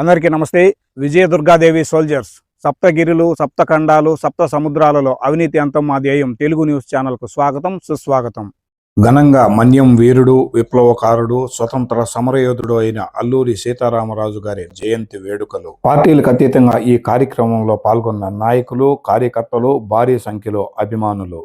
అందరికీ నమస్తే. విజయ దుర్గాదేవి సోల్జర్స్ సప్తగిరులు సప్తఖండాలు సప్త సముద్రాలలో అవినీతి అంతం మా ధ్యేయం. తెలుగు న్యూస్ ఛానల్కు స్వాగతం సుస్వాగతం. ఘనంగా మన్యం వీరుడు విప్లవకారుడు స్వతంత్ర సమరయోధుడు అయిన అల్లూరి సీతారామరాజు గారి జయంతి వేడుకలు. పార్టీలకు అతీతంగా ఈ కార్యక్రమంలో పాల్గొన్న నాయకులు కార్యకర్తలు భారీ సంఖ్యలో అభిమానులు.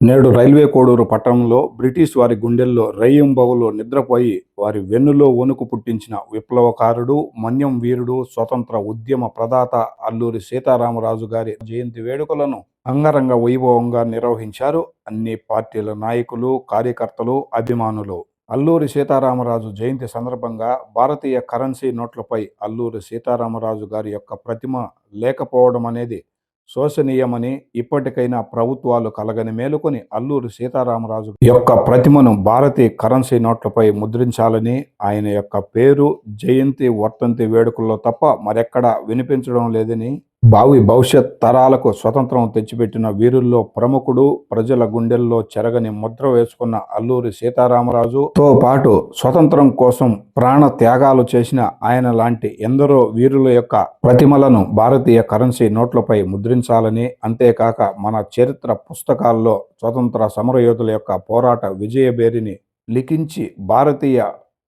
నేడు రైల్వే కోడూరు పట్టణంలో బ్రిటిష్ వారి గుండెల్లో రేయింబవులో నిద్రపోయి వారి వెన్నులో వణుకు పుట్టించిన విప్లవకారుడు మన్యం వీరుడు స్వతంత్ర ఉద్యమ ప్రదాత అల్లూరి సీతారామరాజు గారి జయంతి వేడుకలను అంగరంగ వైభవంగా నిర్వహించారు. అన్ని పార్టీల నాయకులు కార్యకర్తలు అభిమానులు అల్లూరి సీతారామరాజు జయంతి సందర్భంగా భారతీయ కరెన్సీ నోట్లపై అల్లూరి సీతారామరాజు గారి యొక్క ప్రతిమ లేకపోవడం అనేది శోషనీయమని ఇప్పటికైనా ప్రభుత్వాలు కలగని మేలుకొని అల్లూరి సీతారామరాజు యొక్క ప్రతిమను భారతీయ కరెన్సీ నోట్లపై ముద్రించాలని ఆయన యొక్క పేరు జయంతి వర్తంతి వేడుకల్లో తప్ప మరెక్కడా వినిపించడం లేదని భావి భవిష్యత్ తరాలకు స్వతంత్రం తెచ్చిపెట్టిన వీరుల్లో ప్రముఖుడు ప్రజల గుండెల్లో చెరగని ముద్ర వేసుకున్న అల్లూరి సీతారామరాజు. తో పాటు స్వతంత్రం కోసం ప్రాణ త్యాగాలు చేసిన ఆయన లాంటి ఎందరో వీరుల యొక్క ప్రతిమలను భారతీయ కరెన్సీ నోట్లపై ముద్రించాలని అంతేకాక మన చరిత్ర పుస్తకాల్లో స్వతంత్ర సమరయోధుల యొక్క పోరాట విజయబేరిని లిఖించి భారతీయ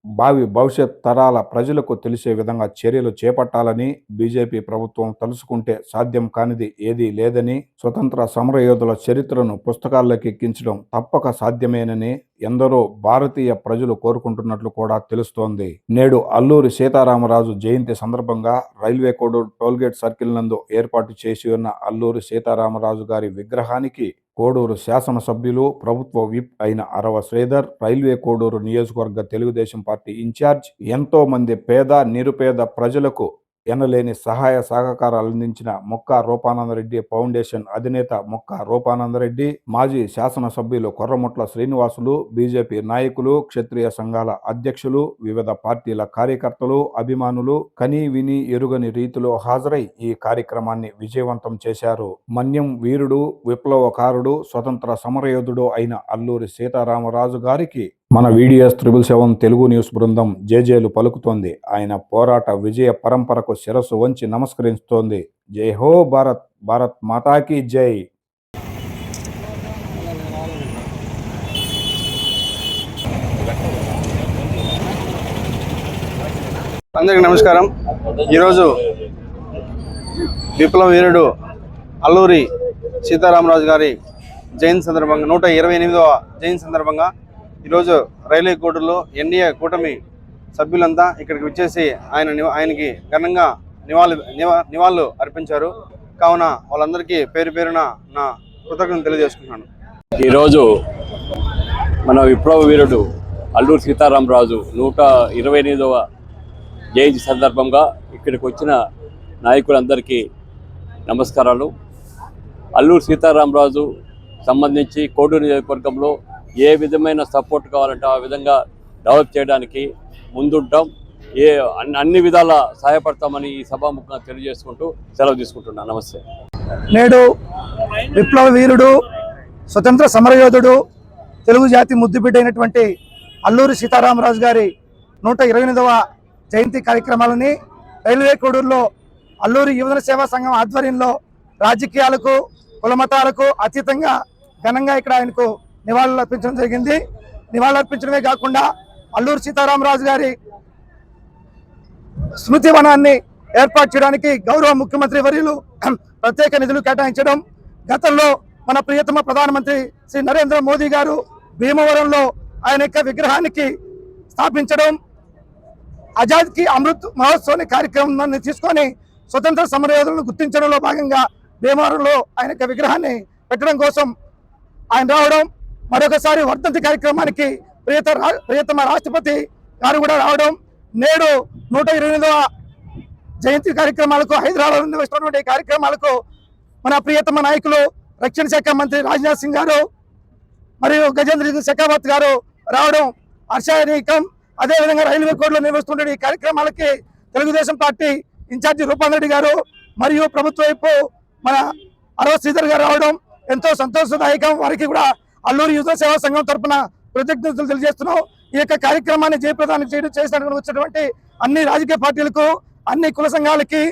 భావి భవిష్యత్ తరాల ప్రజలకు తెలిసే విధంగా చర్యలు చేపట్టాలని బీజేపీ ప్రభుత్వం తలుసుకుంటే సాధ్యం కానిది ఏదీ లేదని స్వతంత్ర సమరయోధుల చరిత్రను పుస్తకాల్లోకి ఎక్కించడం తప్పక సాధ్యమేనని ఎందరో భారతీయ ప్రజలు కోరుకుంటున్నట్లు కూడా తెలుస్తోంది. నేడు అల్లూరి సీతారామరాజు జయంతి సందర్భంగా రైల్వే కోడూరు టోల్గేట్ సర్కిల్ నందు ఏర్పాటు చేసి ఉన్న అల్లూరి సీతారామరాజు గారి విగ్రహానికి కోడూరు శాసనసభ్యులు ప్రభుత్వ విప్ అయిన అరవ శ్రీధర్ రైల్వే కోడూరు నియోజకవర్గ తెలుగుదేశం పార్టీ ఇన్ఛార్జ్ ఎంతో మంది పేద నిరుపేద ప్రజలకు ఎనలేని సహాయ సహకారాలు అందించిన మొక్క రూపానందరెడ్డి ఫౌండేషన్ అధినేత మొక్క రూపానందరెడ్డి మాజీ శాసనసభ్యులు కొర్రముట్ల శ్రీనివాసులు బీజేపీ నాయకులు క్షత్రియ సంఘాల అధ్యక్షులు వివిధ పార్టీల కార్యకర్తలు అభిమానులు కని విని ఎరుగని రీతిలో హాజరై ఈ కార్యక్రమాన్ని విజయవంతం చేశారు. మన్యం వీరుడు విప్లవకారుడు స్వతంత్ర సమరయోధుడు అయిన అల్లూరి సీతారామరాజు గారికి మన videos triple seven Telugu news బృందం జేజేలు పలుకుతోంది. ఆయన పోరాట విజయ పరంపరకు శిరస్సు వంచి నమస్కరిస్తోంది. జై హో భారత్ భారత్ మాతాకి జై. అందరికీ నమస్కారం. ఈరోజు విప్లవ వీరుడు అల్లూరి సీతారామరాజు గారి జయంతి సందర్భంగా నూట ఇరవై ఎనిమిదవ జయంతి సందర్భంగా ఈరోజు రైల్వే కోర్టులో ఎన్డీఏ కూటమి సభ్యులంతా ఇక్కడికి వచ్చేసి ఆయన ఆయనకి ఘనంగా నివాళి నివా- నివాళులు అర్పించారు. కావున వాళ్ళందరికీ పేరు పేరున నా కృతజ్ఞతలు తెలియజేసుకున్నాను ఈరోజు మన విప్లవ వీరుడు అల్లూరు సీతారామరాజు నూట ఇరవై ఎనిమిదవ జయంతి సందర్భంగా ఇక్కడికి వచ్చిన నాయకులందరికీ నమస్కారాలు. అల్లూరు సీతారామరాజు సంబంధించి కోడూరు నియోజకవర్గంలో ఏ విధమైన సపోర్ట్ కావాలంటే ఆ విధంగా డెవలప్ చేయడానికి ముందుంటాం. ఏ అన్ని అన్ని విధాల సహాయపడతామని ఈ సభాముఖంగా తెలియజేసుకుంటూ సెలవు తీసుకుంటున్నాను నమస్తే. నేడు విప్లవ వీరుడు స్వతంత్ర సమరయోధుడు తెలుగు జాతి ముద్దుబిడ్డ అయినటువంటి అల్లూరి సీతారామరాజు గారి నూట ఇరవై ఎనిమిదవ జయంతి కార్యక్రమాలని రైల్వే కోడూరులో అల్లూరి యువజన సేవా సంఘం ఆధ్వర్యంలో రాజకీయాలకు కులమతాలకు అతీతంగా ఘనంగా ఇక్కడ ఆయనకు నివాళులు అర్పించడం జరిగింది. నివాళులు అర్పించడమే కాకుండా అల్లూరు సీతారామరాజు గారి స్మృతి వనాన్ని ఏర్పాటు చేయడానికి గౌరవ ముఖ్యమంత్రి వర్యులు ప్రత్యేక నిధులు కేటాయించడం. గతంలో మన ప్రియతమ ప్రధానమంత్రి శ్రీ నరేంద్ర మోదీ గారు భీమవరంలో ఆయన యొక్క విగ్రహానికి స్థాపించడం. ఆజాద్కి అమృత్ మహోత్సవాన్ని కార్యక్రమాన్ని తీసుకొని స్వతంత్ర సమరయోధులను గుర్తించడంలో భాగంగా భీమవరంలో ఆయన యొక్క విగ్రహాన్ని పెట్టడం కోసం ఆయన రావడం. మరొకసారి వర్ధంతి కార్యక్రమానికి ప్రియత ప్రియతమ రాష్ట్రపతి గారు కూడా రావడం నేడు నూట ఇరవై జయంతి కార్యక్రమాలకు హైదరాబాద్ నిర్వహిస్తున్నటువంటి కార్యక్రమాలకు మన ప్రియతమ నాయకులు రక్షణ శాఖ మంత్రి రాజ్నాథ్ సింగ్ గారు మరియు గజేంద్ర శెఖావత్ గారు రావడం హర్షాయనీకం. అదేవిధంగా రైల్వే కోడ్లో నిర్వహిస్తున్న ఈ కార్యక్రమాలకి తెలుగుదేశం పార్టీ ఇన్ఛార్జి రూపాంగరెడ్డి గారు మరియు ప్రభుత్వ వైపు మన అరవ శ్రీధర్ గారు రావడం ఎంతో సంతోషదాయకం. వారికి కూడా అల్లూరి యువత సేవా సంఘం తరపున కృతజ్ఞతలు తెలియజేస్తున్నాం. ఈ యొక్క కార్యక్రమాన్ని జయప్రదానం చేయడం చేసినటువంటి వచ్చినటువంటి అన్ని రాజకీయ పార్టీలకు అన్ని కుల సంఘాలకి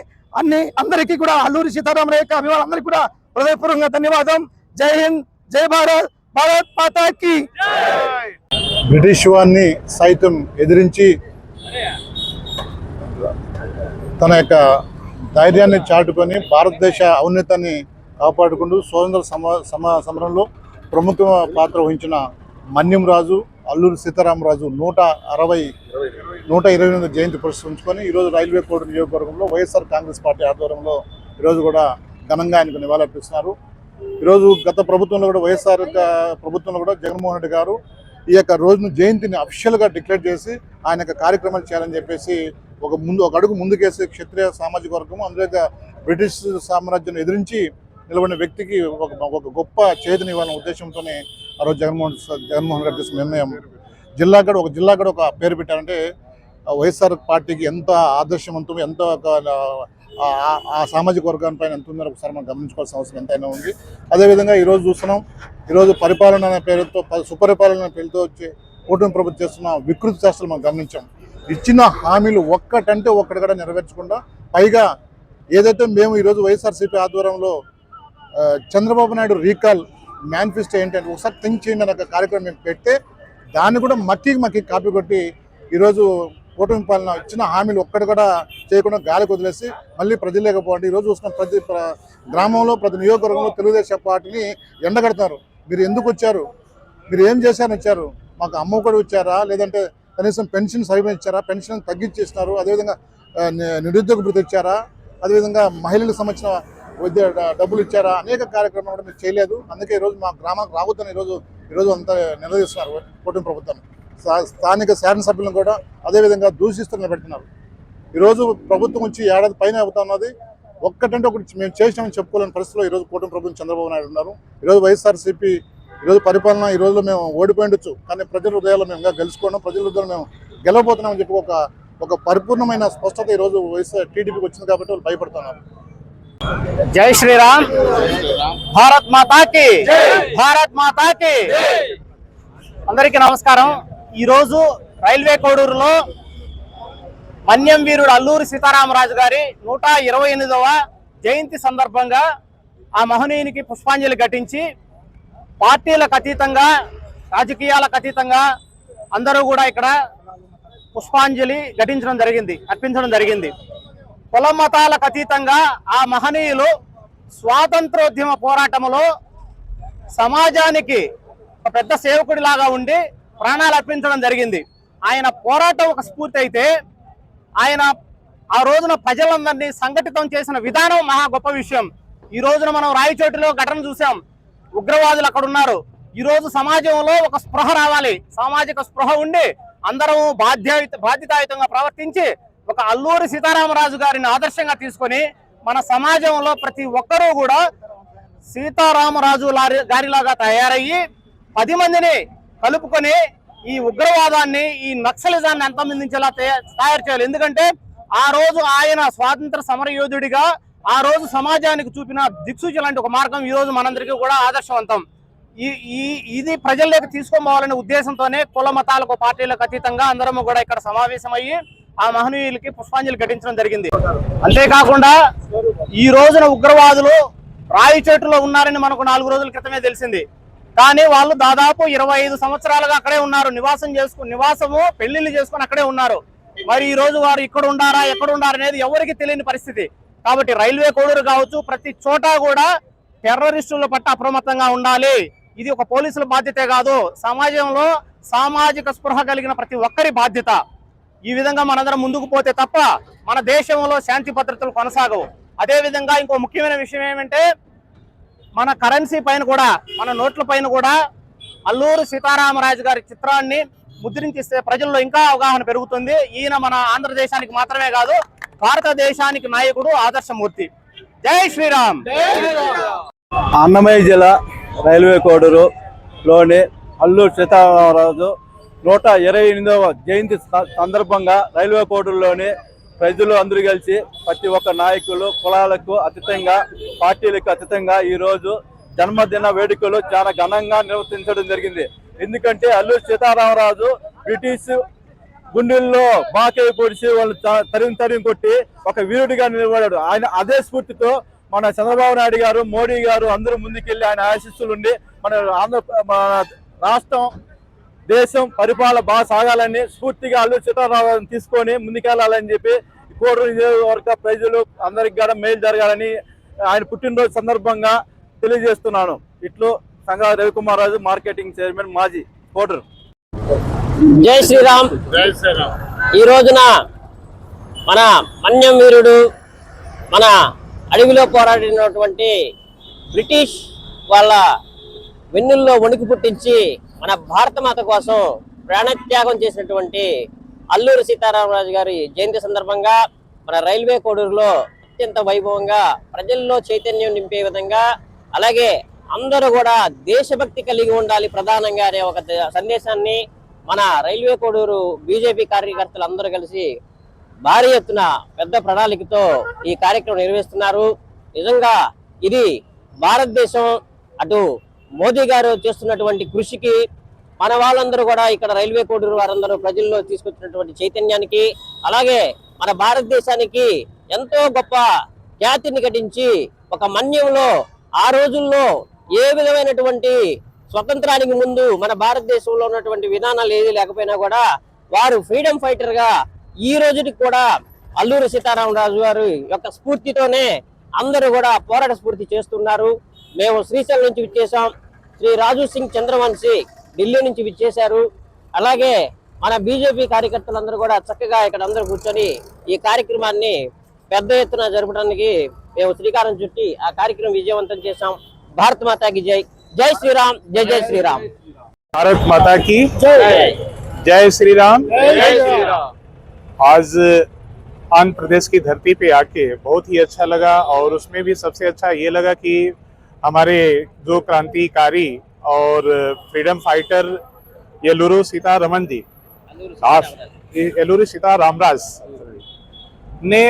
అన్ని అందరికీ కూడా అల్లూరి సీతారామరాజు యొక్క అభిమానులందరికీ కూడా హృదయపూర్వకంగా ధన్యవాదం. జై హింద్ జై భారత్ భారత్ మాతాకి. బ్రిటిష్ వారిని సైతం ఎదిరించి తన యొక్క ధైర్యాన్ని చాటుకొని భారతదేశ ఔన్నతాన్ని కాపాడుకుంటూ స్వతంత్ర సమ సమ సమరంలో ప్రముఖ పాత్ర వహించిన మన్యం రాజు అల్లూరి సీతారామరాజు నూట అరవై నూట ఇరవై ఎనిమిది జయంతి పురస్కరించుకొని ఈరోజు రైల్వే కోడ్ నియోజకవర్గంలో వైఎస్ఆర్ కాంగ్రెస్ పార్టీ ఆధ్వర్యంలో ఈరోజు కూడా ఘనంగా ఆయనకు నివాళులర్పిస్తున్నారు. ఈరోజు గత ప్రభుత్వంలో కూడా వైఎస్ఆర్ ప్రభుత్వంలో కూడా జగన్మోహన్ రెడ్డి గారు ఈ యొక్క రోజును జయంతిని అఫిషియల్గా డిక్లేర్ చేసి ఆయన యొక్క కార్యక్రమాలు చేయాలని చెప్పేసి ఒక ముందు ఒక అడుగు ముందుకేసి క్షత్రియ సామాజిక వర్గం అందులో బ్రిటిష్ సామ్రాజ్యం ఎదిరించి నిలబడిన వ్యక్తికి ఒక ఒక గొప్ప చేతిని ఇవ్వాలనే ఉద్దేశంతోనే ఆ రోజు జగన్మోహన్ జగన్మోహన్ రెడ్డి తీసుకున్న నిర్ణయం జిల్లా కూడా ఒక జిల్లా కూడా ఒక పేరు పెట్టారంటే వైఎస్ఆర్ పార్టీకి ఎంత ఆదర్శవంతం ఎంత ఒక ఆ- సామాజిక వర్గానిపైన ఎంత ఉందో ఒకసారి మనం గమనించుకోవాల్సిన అవసరం ఎంతైనా ఉంది. అదేవిధంగా ఈరోజు చూస్తున్నాం ఈరోజు పరిపాలన అనే పేరుతో ప- సుపరిపాలన అనే పేరుతో వచ్చి కూటమి ప్రభుత్వం చేస్తున్న వికృతి చేష్టలు మనం గమనించాం. ఇచ్చిన హామీలు ఒక్కటంటే ఒక్కటి కూడా నెరవేర్చకుండా పైగా ఏదైతే మేము ఈరోజు వైఎస్ఆర్సీపీ ఆధ్వర్యంలో చంద్రబాబు నాయుడు రీకాల్ మేనిఫెస్టో ఏంటంటే ఒకసారి థింక్ చేయండి అనే ఒక కార్యక్రమం మేము పెడితే దాన్ని కూడా మట్టి మక్కి కాపీ కొట్టి ఈరోజు కూటమి పాలన ఇచ్చిన హామీలు ఒక్కటి కూడా చేయకుండా గాలికి వదిలేసి మళ్ళీ ప్రజలు లేకపోండి ఈరోజు చూస్తున్న ప్రతి గ్రామంలో ప్రతి నియోజకవర్గంలో తెలుగుదేశం పార్టీని ఎండగడతారు మీరు ఎందుకు వచ్చారు? మీరు ఏం చేశారని వచ్చారు? మాకు అమ్మ కూడా ఇచ్చారా లేదంటే కనీసం పెన్షన్ సరిగ్గా ఇచ్చారా? పెన్షన్ తగ్గించేస్తున్నారు అదేవిధంగా నిరుద్యోగ భృతి ఇచ్చారా అదేవిధంగా మహిళలకు సంబంధించిన డబ్బులు ఇచ్చారా? అనేక కార్యక్రమాలు కూడా మీరు చేయలేదు. అందుకే ఈరోజు మా గ్రామానికి రావద్దని ఈరోజు ఈరోజు అంతా నిలదీస్తున్నారు కూటమి ప్రభుత్వాన్ని స్థానిక శాసనసభ్యులను కూడా అదేవిధంగా దూషిస్తూ నిలబెడుతున్నారు ఈరోజు ప్రభుత్వం వచ్చి ఏడాది పైన అవుతున్నది ఒక్కటంటే ఒకటి మేము చేసినామని చెప్పుకోలేని పరిస్థితిలో ఈరోజు కూటమి ప్రభుత్వం చంద్రబాబు నాయుడు ఉన్నారు. ఈరోజు వైఎస్ఆర్సీపీ ఈరోజు పరిపాలన ఈ రోజులో మేము ఓడిపోయిండొచ్చు కానీ ప్రజల హృదయాల్లో మేము ఇంకా గెలుచుకోవడం ప్రజల హృదయాలు మేము గెలవబోతున్నామని చెప్పి ఒక ఒక పరిపూర్ణమైన స్పష్టత ఈరోజు వైఎస్ఆర్ టీడీపీకి వచ్చింది కాబట్టి వాళ్ళు భయపడుతున్నారు. జై శ్రీరామ్. భారత్ మాతాకి భారత్ మాతాకి. అందరికీ నమస్కారం. ఈరోజు రైల్వే కోడూరులో మన్యం వీరుడు అల్లూరి సీతారామరాజు గారి నూట ఇరవై ఎనిమిదవ జయంతి సందర్భంగా ఆ మహనీయునికి పుష్పాంజలి ఘటించి పార్టీలకు అతీతంగా రాజకీయాలకు అతీతంగా అందరూ కూడా ఇక్కడ పుష్పాంజలి ఘటించడం జరిగింది అర్పించడం జరిగింది. కుల మతాలకు అతీతంగా ఆ మహనీయులు స్వాతంత్రోద్యమ పోరాటంలో సమాజానికి ఒక పెద్ద సేవకుడిలాగా ఉండి ప్రాణాలు అర్పించడం జరిగింది. ఆయన పోరాటం ఒక స్ఫూర్తి అయితే ఆయన ఆ రోజున ప్రజలందరినీ సంఘటితం చేసిన విధానం మహా గొప్ప విషయం. ఈ రోజున మనం రాయచోటిలో ఘటన చూసాం ఉగ్రవాదులు అక్కడ ఉన్నారు. ఈ రోజు సమాజంలో ఒక స్పృహ రావాలి. సామాజిక స్పృహ ఉండి అందరం బాధ్యాయుత బాధ్యతాయుతంగా ప్రవర్తించి ఒక అల్లూరి సీతారామరాజు గారిని ఆదర్శంగా తీసుకొని మన సమాజంలో ప్రతి ఒక్కరూ కూడా సీతారామరాజు లారి గారిలాగా తయారయ్యి పది మందిని కలుపుకొని ఈ ఉగ్రవాదాన్ని ఈ నక్సలిజాన్ని అంతమందించేలా తయారు చేయాలి. ఎందుకంటే ఆ రోజు ఆయన స్వాతంత్ర సమరయోధుడిగా ఆ రోజు సమాజానికి చూపిన దిక్సూచి లాంటి ఒక మార్గం ఈ రోజు మనందరికీ కూడా ఆదర్శవంతం. ఈ ఈ ఇది ప్రజల్లోకి తీసుకోవాలనే ఉద్దేశంతోనే కుల మతాలకు పార్టీలకు అతీతంగా అందరము కూడా ఇక్కడ సమావేశమయ్యి ఆ మహనీయులకి పుష్పాంజలి ఘటించడం జరిగింది. అంతేకాకుండా ఈ రోజున ఉగ్రవాదులు రాయిచేటులో ఉన్నారని మనకు నాలుగు రోజుల క్రితమే తెలిసింది. కానీ వాళ్ళు దాదాపు ఇరవై ఐదు సంవత్సరాలుగా అక్కడే ఉన్నారు. నివాసం చేసుకుని నివాసము పెళ్ళిళ్ళు చేసుకుని అక్కడే ఉన్నారు. మరి ఈ రోజు వారు ఇక్కడ ఉండారా ఎక్కడ ఉండారా అనేది ఎవరికి తెలియని పరిస్థితి. కాబట్టి రైల్వే కోడూరు కావచ్చు ప్రతి చోట కూడా టెర్రరిస్టుల పట్ల అప్రమత్తంగా ఉండాలి. ఇది ఒక పోలీసుల బాధ్యతే కాదు. సమాజంలో సామాజిక స్పృహ కలిగిన ప్రతి ఒక్కరి బాధ్యత. ఈ విధంగా మనందరం ముందుకు పోతే తప్ప మన దేశంలో శాంతి భద్రతలు కొనసాగవు. అదే విధంగా ఇంకో ముఖ్యమైన విషయం ఏమంటే మన కరెన్సీ పైన కూడా మన నోట్ల పైన కూడా అల్లూరు సీతారామరాజు గారి చిత్రాన్ని ముద్రించిస్తే ప్రజల్లో ఇంకా అవగాహన పెరుగుతుంది. ఈయన మన ఆంధ్రదేశానికి మాత్రమే కాదు భారతదేశానికి నాయకుడు ఆదర్శమూర్తి. జై శ్రీరామ్! అన్నమయ్య జిల్లా రైల్వే కోడూరులోని అల్లూరు సీతారామరాజు నూట ఇరవై ఎనిమిదవ జయంతి స- సందర్భంగా రైల్వే కోడూరులోని ప్రజలు అందరూ కలిసి ప్రతి ఒక్క నాయకులు కులాలకు అతీతంగా పార్టీలకు అతీతంగా ఈరోజు జన్మదిన వేడుకలు చాలా ఘనంగా నిర్వర్తించడం జరిగింది. ఎందుకంటే అల్లూరు సీతారామరాజు బ్రిటిష్ గుండెల్లో బాకే పొడిచి వాళ్ళు త- తరిమి తరిమి కొట్టి ఒక వీరుడిగా నిలబడాడు. ఆయన అదే స్ఫూర్తితో మన చంద్రబాబు నాయుడు గారు మోడీ గారు అందరూ ముందుకెళ్ళి ఆయన ఆశిస్సులు ఉండి మన ఆంధ్ర మన రాష్ట్రం దేశం పరిపాలన బాగా సాగాలని స్ఫూర్తిగా అల్లు సీతారామన్ తీసుకొని ముందుకెళ్ళాలని చెప్పి కోడూరు నియోజకవర్గ ప్రజలు అందరికి కూడా మేలు జరగాలని ఆయన పుట్టినరోజు సందర్భంగా తెలియజేస్తున్నాను. ఇట్లు సంగా రవికుమార్ రాజు మార్కెటింగ్ చైర్మన్ మాజీ కోడూరు. జై శ్రీరామ్. ఈ రోజున మన మన్యం వీరుడు మన అడవిలో పోరాడినటువంటి బ్రిటిష్ వాళ్ళ వెన్నుల్లో వణుకు పుట్టించి మన భారత మాత కోసం ప్రాణత్యాగం చేసినటువంటి అల్లూరి సీతారామరాజు గారి జయంతి సందర్భంగా మన రైల్వే కోడూరులో అత్యంత వైభవంగా ప్రజల్లో చైతన్యం నింపే విధంగా అలాగే అందరూ కూడా దేశభక్తి కలిగి ఉండాలి ప్రధానంగా అనే ఒక సందేశాన్ని మన రైల్వే కోడూరు బీజేపీ కార్యకర్తలు అందరూ కలిసి భారీ ఎత్తున పెద్ద ప్రణాళికతో ఈ కార్యక్రమం నిర్వహిస్తున్నారు. నిజంగా ఇది భారతదేశం అటు మోదీ గారు చేస్తున్నటువంటి కృషికి మన వాళ్ళందరూ కూడా ఇక్కడ రైల్వే కోడూరు వారందరూ ప్రజల్లో తీసుకొచ్చినటువంటి చైతన్యానికి అలాగే మన భారతదేశానికి ఎంతో గొప్ప ఖ్యాతిని ఘటించి ఒక మన్యంలో ఆ రోజుల్లో ఏ విధమైనటువంటి స్వతంత్రానికి ముందు మన భారతదేశంలో ఉన్నటువంటి విధానాలు ఏది లేకపోయినా కూడా వారు ఫ్రీడమ్ ఫైటర్గా ఈ రోజుకి కూడా అల్లూరి సీతారామరాజు గారు యొక్క స్ఫూర్తితోనే అందరూ కూడా పోరాట స్ఫూర్తి చేస్తున్నారు. మేము శ్రీశైలం నుంచి విచ్చేసాం శ్రీ రాజు సింగ్ చంద్రవంశీ ఢిల్లీ నుంచి విచ్చేశారు అలాగే మన బీజేపీ కార్యకర్తలందరూ కూడా చక్కగా ఇక్కడ అందరూ కూర్చొని ఈ కార్యక్రమాన్ని పెద్ద ఎత్తున జరపడానికి మేము శ్రీకారం చుట్టి ఆ కార్యక్రమం విజయవంతం చేశాం భారత్ మాతాకి జై జై శ్రీరామ్ జై జై శ్రీరామ్ भारत माता की జై जय श्री राम आज आंध्र प्रदेश की धरती पे आके बहुत ही अच्छा लगा और उसमें भी सबसे अच्छा ये लगा कि हमारे जो क्रांतिकारी और फ्रीडम फाइटर येलुरु सीता रमन जी। येलुरु सीता रामराज ने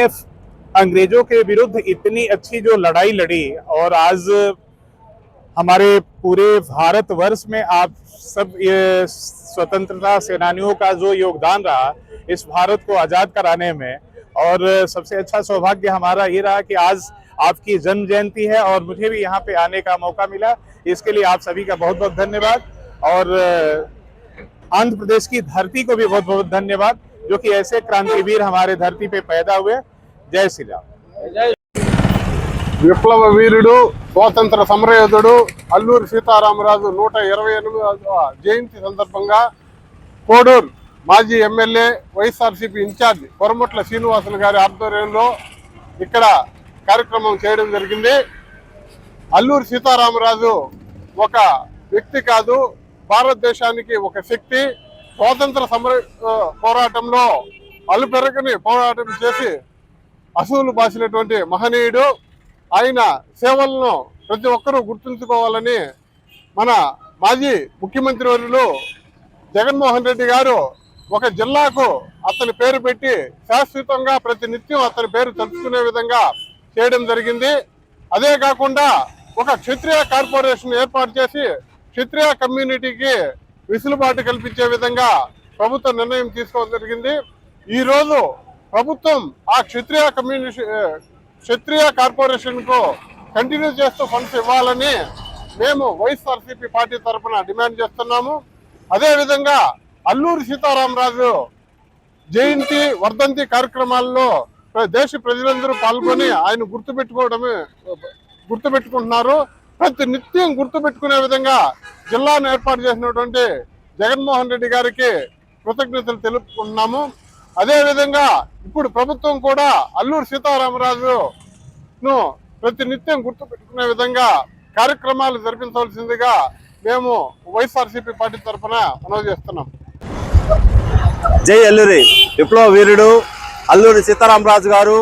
अंग्रेज़ों के विरुद्ध इतनी अच्छी जो लड़ाई लड़ी और आज हमारे पूरे भारतवर्ष में आप सब ये स्वतंत्रता सेनानियों का जो योगदान रहा इस भारत को आज़ाद कराने में और सबसे अच्छा सौभाग्य हमारा ये रहा कि आज आपकी जन्म जयंती है और मुझे भी यहाँ पे आने का मौका मिला इसके लिए आप सभी का बहुत बहुत धन्यवाद और आंध्र प्रदेश की धरती को भी बहुत बहुत धन्यवाद जो कि ऐसे क्रांतिवीर हमारे धरती पे पैदा हुए जय श्री राम విప్లవ వీరుడు స్వాతంత్ర సమరయోధుడు అల్లూరి సీతారామరాజు నూట ఇరవై ఎనిమిదవ జయంతి సందర్భంగా కోడూరు మాజీ MLA YSRCP in charge Koramatla Srinivasulu గారి ఆధ్వర్యంలో ఇక్కడ కార్యక్రమం చేయడం జరిగింది. అల్లూరి సీతారామరాజు ఒక వ్యక్తి కాదు భారతదేశానికి ఒక శక్తి. స్వాతంత్ర సమర పోరాటంలో అలుపెరగని పోరాటం చేసి అసూలు బాసినటువంటి మహనీయుడు. ఆయన సేవలను ప్రతి ఒక్కరూ గుర్తుంచుకోవాలని మన మాజీ ముఖ్యమంత్రి వర్యులు జగన్మోహన్ రెడ్డి గారు ఒక జిల్లాకు అతని పేరు పెట్టి శాశ్వతంగా ప్రతి నిత్యం అతని పేరు తలుచుకునే విధంగా చేయడం జరిగింది. అదే కాకుండా ఒక క్షత్రియ కార్పొరేషన్ ఏర్పాటు చేసి క్షత్రియ కమ్యూనిటీకి వెసులుబాటు కల్పించే విధంగా ప్రభుత్వం నిర్ణయం తీసుకోవడం జరిగింది. ఈరోజు ప్రభుత్వం ఆ క్షత్రియ కమ్యూనిటీ క్షత్రియ కార్పొరేషన్కు కంటిన్యూ చేస్తూ ఫండ్స్ ఇవ్వాలని మేము వైఎస్ఆర్సీపీ పార్టీ తరఫున డిమాండ్ చేస్తున్నాము. అదేవిధంగా అల్లూరి సీతారామరాజు జయంతి వర్ధంతి కార్యక్రమాల్లో దేశ ప్రజలందరూ పాల్గొని ఆయన గుర్తుపెట్టుకోవడమే గుర్తుపెట్టుకుంటున్నారు. ప్రతి నిత్యం గుర్తుపెట్టుకునే విధంగా జిల్లాను ఏర్పాటు చేసినటువంటి జగన్మోహన్ రెడ్డి గారికి కృతజ్ఞతలు తెలుపుకుంటున్నాము. అదేవిధంగా ఇప్పుడు ప్రభుత్వం కూడా అల్లూరు సీతారామరాజును ప్రతి నిత్యం గుర్తుపెట్టుకునే విధంగా కార్యక్రమాలు జరిపించవలసిందిగా మేము వైఎస్ఆర్సీపీ పార్టీ తరఫున మనవి చేస్తున్నాం. జై అల్లూరి. విప్లవ వీరుడు అల్లూరి సీతారామరాజు గారు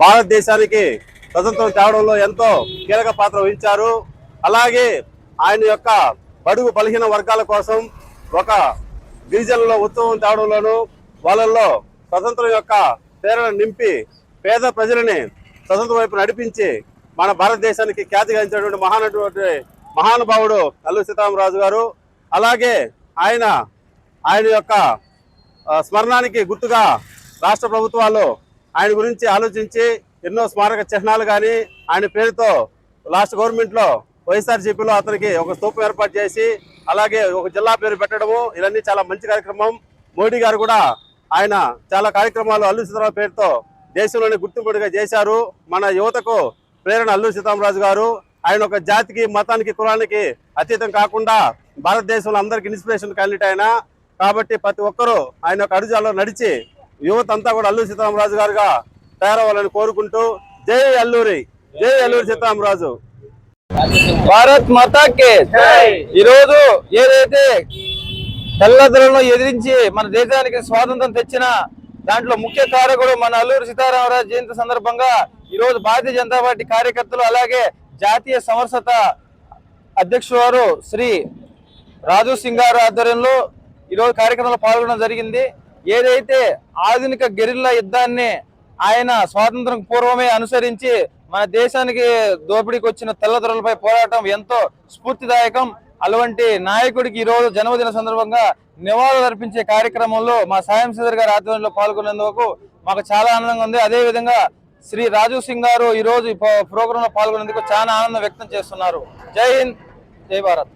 భారతదేశానికి స్వతంత్రం తేవడంలో ఎంతో కీలక పాత్ర వహించారు. అలాగే ఆయన యొక్క బడుగు బలహీన వర్గాల కోసం ఒక గిరిజనుల ఉత్సవం తేవడంలోనూ వాళ్ళల్లో స్వతంత్రం యొక్క ప్రేరణ నింపి పేద ప్రజలని స్వతంత్రం వైపు నడిపించి మన భారతదేశానికి ఖ్యాతి గాంచినటువంటి మహానటువంటి మహానుభావుడు అల్లూరి సీతారామరాజు గారు. అలాగే ఆయన ఆయన యొక్క స్మరణానికి గుర్తుగా రాష్ట్ర ప్రభుత్వాలు ఆయన గురించి ఆలోచించి ఎన్నో స్మారక చిహ్నాలు కానీ ఆయన పేరుతో లాస్ట్ గవర్నమెంట్లో వైఎస్ఆర్సీపీలో అతనికి ఒక స్థూపం ఏర్పాటు చేసి అలాగే ఒక జిల్లా పేరు పెట్టడము ఇవన్నీ చాలా మంచి కార్యక్రమం. మోడీ గారు కూడా ఆయన చాలా కార్యక్రమాలు అల్లు సీతారాం పేరుతో దేశంలోనే గుర్తింపుడిగా చేశారు. మన యువతకు ప్రేరణ అల్లు సీతారామరాజు గారు ఆయన ఒక జాతికి మతానికి కులానికి అతీతం కాకుండా భారతదేశంలో అందరికి ఇన్స్పిరేషన్ క్యాండిడేట్ ఆయన. కాబట్టి ప్రతి ఒక్కరూ ఆయన యొక్క అడుజాలో నడిచి యువత అంతా కూడా అల్లూరి సీతారామరాజు గారుగా తయారవ్వాలని కోరుకుంటూ జై అల్లూరి జై అల్లూరి సీతారామరాజు. భారత్ మాతాకి. ఈ రోజు ఏదైతే తెల్లదొరలను ఎదిరించి మన దేశానికి స్వాతంత్రం తెచ్చిన దాంట్లో ముఖ్య కారకుడు మన అల్లూరి సీతారామరాజు జయంతి సందర్భంగా ఈ రోజు భారతీయ జనతా పార్టీ కార్యకర్తలు అలాగే జాతీయ సమరసత అధ్యక్షుడు వారు శ్రీ రాజు సింగ్ గారు ఆధ్వర్యంలో ఈరోజు కార్యక్రమంలో పాల్గొనడం జరిగింది. ఏదైతే ఆధునిక గెరిల్లా యుద్ధాన్ని ఆయన స్వాతంత్రం పూర్వమే అనుసరించి మన దేశానికి దోపిడీకి వచ్చిన తెల్లదొరలపై పోరాటం ఎంతో స్ఫూర్తిదాయకం. అటువంటి నాయకుడికి ఈరోజు జన్మదిన సందర్భంగా నివాళులు అర్పించే కార్యక్రమంలో మా సాయం శ్రీధర్ గారి ఆధ్వర్యంలో పాల్గొనేందుకు మాకు చాలా ఆనందంగా ఉంది. అదేవిధంగా శ్రీ రాజు సింగ్ గారు ఈరోజు ప్రోగ్రాంలో పాల్గొనేందుకు చాలా ఆనందం వ్యక్తం చేస్తున్నారు. జై హింద్ జై భారత్.